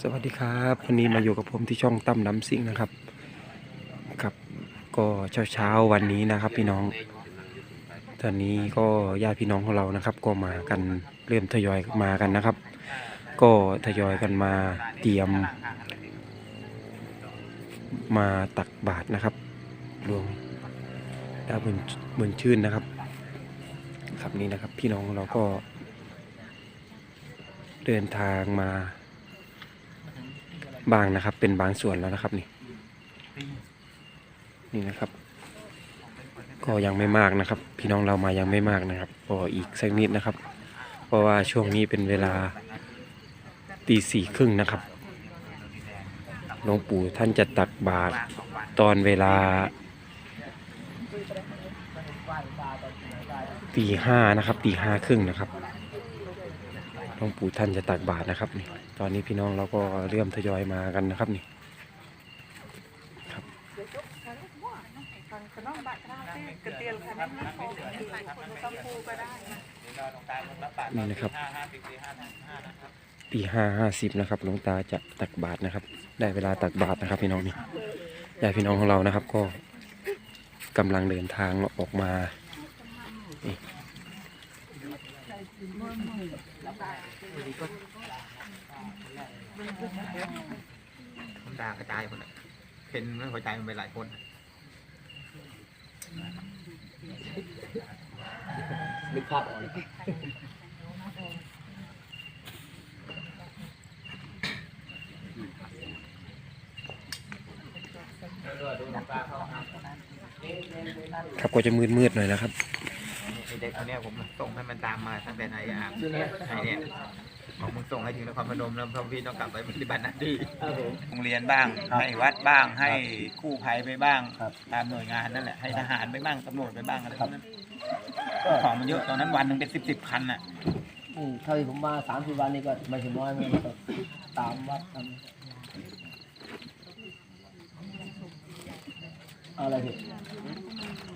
สวัสดีครับวันนี้มาอยู่กับผมที่ช่องตั้มน้ำซิ่งนะครับครับก็เช้าเช้าๆวันนี้นะครับ พี่น้อง ตอนนี้ก็ญาติพี่น้องของเรานะครับ ก็มากันเริ่มทยอยมากันนะครับ ก็ทยอยกันมาเตรียม มาตักบาตรนะครับหลวงดาวบุญบุญชื่นนะครับ ครับนี่นะครับ พี่น้องเราก็เดินทางมา บางนะครับ เป็นบางส่วนแล้วนะครับนี่ นี่นะครับ ก็ยังไม่มากนะครับ พี่น้องเรามายังไม่มากนะครับก็อีกสักนิดนะครับ เพราะว่าช่วงนี้เป็นเวลาตีสี่ครึ่งนะครับหลวงปู่ท่านจะตักบาตรตอนเวลาตีห้านะครับตีห้าครึ่งนะครับหลวงปู่ท่านจะตักบาตรนะครับนี่ อนนี้พี่น้องเราก็เริ่มทยอยมากันนะครับนี่ขนมบัตรราเต้กระเตียลขนมน้ำโคกคนกัมพูก็ได้นะนี่นะครับตีห้าห้าสิบนะครับหลวงตาจะตักบาตรนะครับ ได้เวลาตักบาตรนะครับ พี่น้องนี่ญาติพี่น้องของเรานะครับ ก็กำลังเดินทางออกมานี่ น้ำตากระจายหมดอะเป็นไม่หัวใจมันไปหลายคนอะนึกภาพออกเลยครับก็จะมืดมืดๆหน่อยนะครับ ไอ้เด็กคนเนี้ยผมส่งให้มันตามมาตั้งแต่ไหนอะไอ้เนี่ย บอกมึงส่งให้ถึงนครพนมแล้วพ่อพี่ต้องกลับไปปฏิบัติหน้าที่ครับผม โรงเรียนบ้างให้วัดบ้างให้กู้ภัยไปบ้าง ครับตามหน่วยงานนั่นแหละให้ทหารไปบ้างตำรวจไปบ้างอะไรพวกนั้นก็ ของมันเยอะตอนนั้นวันหนึ่งเป็นสิบสิบคันอะอืมเท่าที่ผมมาสามสิบวันนี้ก็ไม่ถึงน้อยเหมือนกันครับตามวัดตามเอาอะไรพี่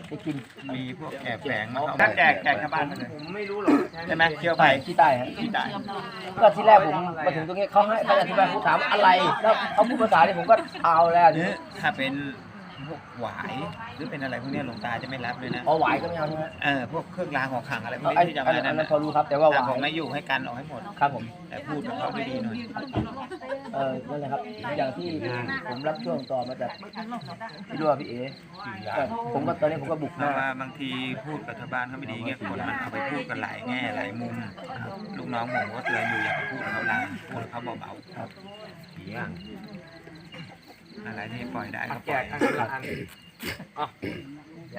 ไปกินมีพวกแอบแฝงมาเข้ามาแจกแจกชาวบ้านผมไม่รู้หรอกใช่ไหมเที่ยวไปที่ใต้ครับที่ใต้ก็ที่แรกผมมาถึงตรงนี้เขาให้เขาอธิบายผมถามว่าอะไรแล้วเขาพูดภาษาที่ผมก็เอาแล้วหรือถ้าเป็น พวกหวายหรือเป็นอะไรพวกเนี้ยหลวงตาจะไม่รับเลยนะเอาไหวก็ไม่เอาใช่ไหมเออพวกเครื่องรางของขลังอะไรพวกไอ้นี้ที่จะอัมานนั้นั่นนนั้นน่ะพอรู้ครับ แต่ว่าไหวแต่ผมไม่อยู่ให้กันออกให้หมด ครับผม แต่พูดกับเขาดีๆหน่อยเออนั่นแหละครับ อย่างที่ผมรับช่วงต่อมาจากพี่ดัวพี่เอ๋ก็ผมก็ตอนนี้ผมก็บุกเพมาราะว่าบางทีพูดกับชาวบ้านเขาไม่ดีเงี้ยคนมันเอาไปพูดกันหลายแง่หลายมุมลูกน้องผมก็เตือนอยู่อย่าไปพูดกับเขาแรงพูดกับเขาเบาครับๆ อะไรที่ปล่อยได้ก็ปล่อย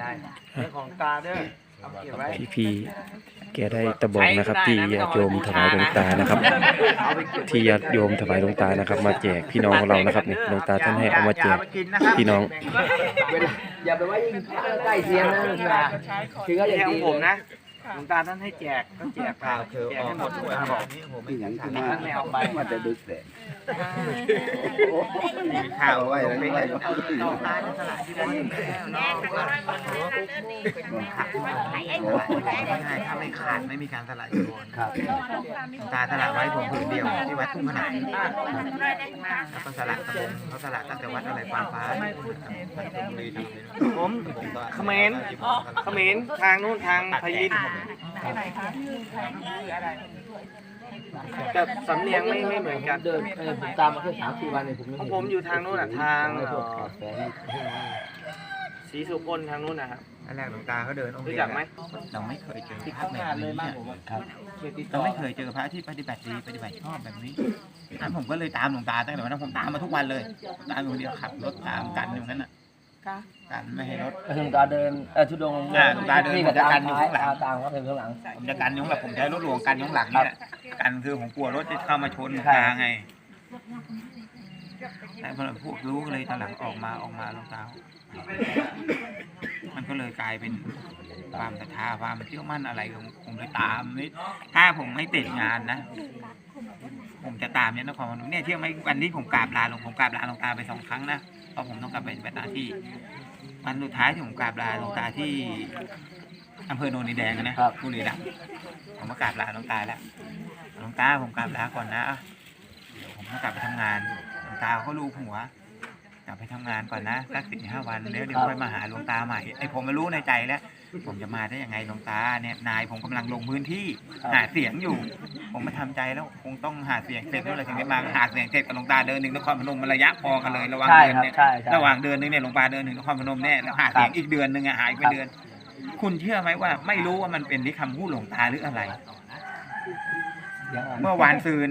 ยายเรื่องของตาเด้อเอาเก็บไว้พี่พีแกได้ตะบองนะครับ ที่ญาติโยมถวายหลวงตานะครับที่ญาติโยมถวายหลวงตานะครับ มาแจกพี่น้องของเรานะครับนี่หลวงตาท่านให้เอามาแจกย่ไปกินนะครับพี่น้องเวลาอย่าไปไว้ยิ่งใกล้เทียงนะหลวงตาคือก็ไม่อย่างใช่ขอดีงผมนะ หลวงตาท่านให้แจกต้องแจกเปล่าเธอแจกออกให้หมดด้ด้ววยยครับบอกนี่ผมไม่อยากทท่านไม่เอาไปมันจะดึกเลยมีข้าวไว้ไม่ให้ตาจะสละที่บ้านง่ายถ้าไม่ขาดไม่มีการสละจีวรครับตาสละไว้ผมผืนเดียวที่วัดทุ่งขนาดแล้วก็สละกระบงเขาสละตั้งแต่วัดอะไรฟ้าฟ้าวัดชลบุรีทำอะไรผมเขมรเขมรทางนู้นทางพยินแต่สำเนียงไม่ไม่เหมือนกันเดินเออผมตามมาแค่สามสี่วันเนี่ยผมของผมอยู่ทางนู้นอะทางไม่เอ่พวกอแฝงศรีสุพลทางนู้นนะครับอันแรกหลวงตาเขาเดินองค์รู้เดียวจักไหมเราไม่เคยเจอพระแบบนี้อะครับเราไม่เคยเจอพระที่ปฏิบัติดีปฏิบัติชอบแบบนี้อันผมก็เลยตามหลวงตาตั้งแต่วันนั้นผมตามมาทุกวันเลย ตามอยู่คนเดียวขับรถตามกันอยู่นั้น น่ะกันไม่ให้รถ หลวงตาเดินเออทุดงค์อ่าหลวงตาเดินนี่ก็ผมจะตามกันอยู่ท้ายข้างหลังตามครับเป็นข้างหลัง ผมจะกันอยุ่ข้างหลังผมใช้รถหลวงกันอยุ่ข้างหลังนี่แหละกันคือผมกลัวรถจะเข้ามาชนใช่ทางไงแต่พอพวกรู้ก็เลยตอนหลังออกมาออกมาหลวงตามันก็เลยกลายเป็นความศรัทธาความเชื่อมั่นอะไรของผมเลยตามนี่ถ้าผมไม่ติดงานนะ ผมจะตามเนี่ยนครพนมเนี่ยเที่ยวไหม่วันที่ผมกราบลาหลวงผมกราบลาหลวงตาไปสองครั้งนะเพราะผมต้องกลับไปปฏิบัติหน้าที่วันสุดท้ายที่ผมกราบลาหลวงตาที่อำเภอโนนดินแดงอะนะครับบุรีรัมย์ผมมากราบลาหลวงตาแล้วหลวงตาผมกราบลาก่อนนะอะผมต้องกลับไปทำงานหลวงตาเขาลูบหัว กลับไปทำงานก่อนนะสักสี่ห้าวันแล้วเดี๋ยวค่อยมาหาหลวงตาใหม่ไอ้ผมมารู้ในใจแล้ว ผมจะมาได้ยังไงหลวงตาเนี่ยนายผมกำลังลงพื้นที่ครับหาเสียงอยู่ ผมมาทำใจแล้วคงต้องหาเสียงเสร็จแล้วเลยถึงได้มาหาเสียงเสร็จกับหลวงตาเดินหนึ่งนครพนมมันระยะพอกันเลยระหว่างใช่เดือนครับเนี่ยใช่ใช่ ระหว่างเดือนนึงเนี่ยหลวงตาเดินหนึ่งนครพนมแน่แล้วหาเสียงอีกเดือนหนึ่งอะหายไปเดือน คุณเชื่อไหมว่า ไม่รู้ว่ามันเป็นที่คำพูดหลวงตาหรืออะไรยังไงเมื่อวานซืน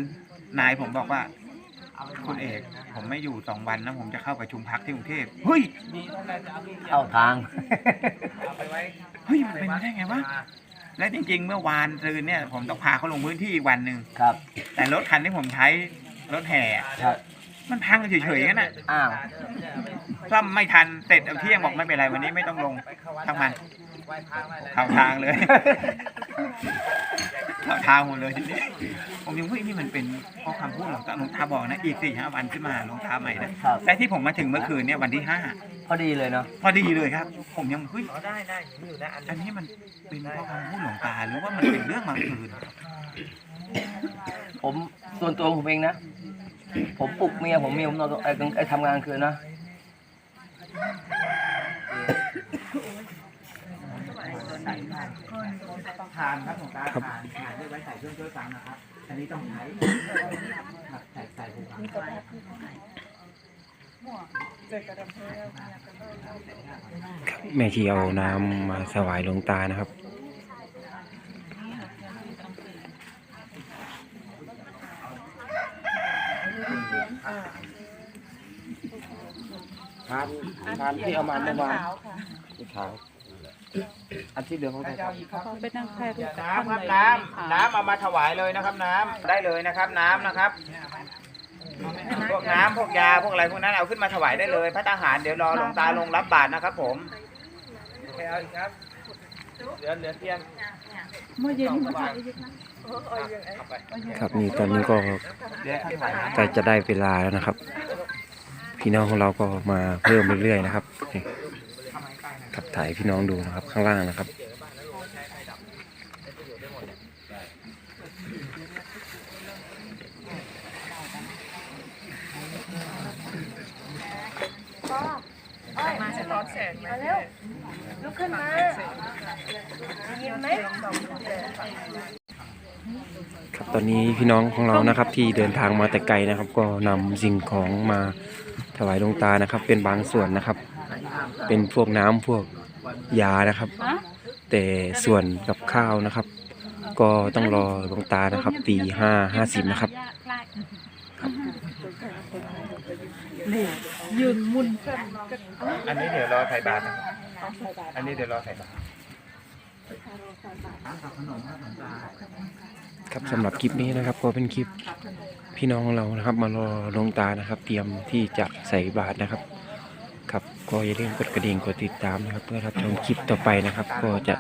นายผมบอกว่า คุณเอก ผมไม่อยู่สองวันนะผมจะเข้าประชุมพักที่กรุงเทพเฮ้ยเข้าทาง เฮ้ยมันเป็นไปได้ไงวะและจริง ๆ เมื่อวานซืนเนี่ย ผมต้องพาเขาลงพื้นที่อีกวันหนึ่งครับ แต่รถคันที่ผมใช้รถแห่ครับมันพังเฉยๆกันน่ะอ้าวซ่อมไม่ทันเสร็จเอาเที่ยงบอกไม่เป็นไรวันนี้ไม่ต้องลงทั้งมันเข้าทางเลยเข้า ทางหมดเลยทีนี้ผมยังเฮ้ยนี่มันเป็นเพราะคำพูดหลวงตาหลวงตาบอกนะอีกสี่ห้าวันขึ้นมาหลวงตาใหม่นะครับ แต่ที่ผมมาถึงเมื่อคืนเนี่ยวันที่ห้าพอดีเลยเนาะพอดีเลยครับ ผมยังเฮ้ยอันนี้มันเป็นเพราะคำพูดหลวงตาหรือว่ามันเป็นเรื่องมาคืนผมส่วนตัวผมเองนะ ผมปลุกเมียผมเมียผมนอนไอ้กลางไอ้ทำงานกลางคืนนะ ต้องทานครับหลวงตาทานทานด้วยไว้ใส่เครื่องช่วยฟังนะครับ อันนี้ต้องใช้ใส่ใส่หูฟังแม่ชีเอาน้ำมาถวายหลวงตานะครับทานทานที่เอามาเมื่อวานขาวค่ะเช้า อันที่เหลือของใครครับเขาไปนั่งแค่ทุกน้ำครับน้ำน้ำเอามาถวายเลยนะครับ น้ำได้เลยนะครับ น้ำนะครับพวกน้ำพวกยาพวกอะไรพวกนั้นเอาขึ้นมาถวายได้เลย พระทหารเดี๋ยวรอหลวงตาลงรับบาตรนะครับ ผมไปเอาอีกครับเหลือเหลือเทียนเมื่อเย็นมาถ่ายอีกนะครับนี่ตอนนี้ก็เดี๋ยวท่านถวายน้ำใกล้จะได้เวลาแล้วนะครับ พี่น้องของเราก็มาเพิ่มเรื่อยๆนะครับนี่ ขับถ่ายพี่น้องดูนะครับข้างล่างนะครับมาสะท้อนแสงมาแล้วลุกขึ้นมายิ้มไหมครับตอนนี้พี่น้องของเรานะครับ ที่เดินทางมาแต่ไกลนะครับ ก็นำสิ่งของมาถวายหลวงตานะครับ เป็นบางส่วนนะครับ เป็นพวกน้ำพวกยานะครับ แต่ส่วนกับข้าวนะครับ ก็ต้องรอหลวงตานะครับตีห้าห้าสิบนะครับยืนมุนอันนี้เดี๋ยวรอใส่บาตรนะครับอันนี้เดี๋ยวรอใส่บาตรครับสำหรับคลิปนี้นะครับก็เป็นคลิปพี่น้องของเรานะครับ มารอหลวงตานะครับ เตรียมที่จะใส่บาตรนะครับครับ ก็อย่าลืมกดกระดิ่งกดติดตามนะครับ เพื่อรับชมคลิปต่อไปนะครับ ก็จะ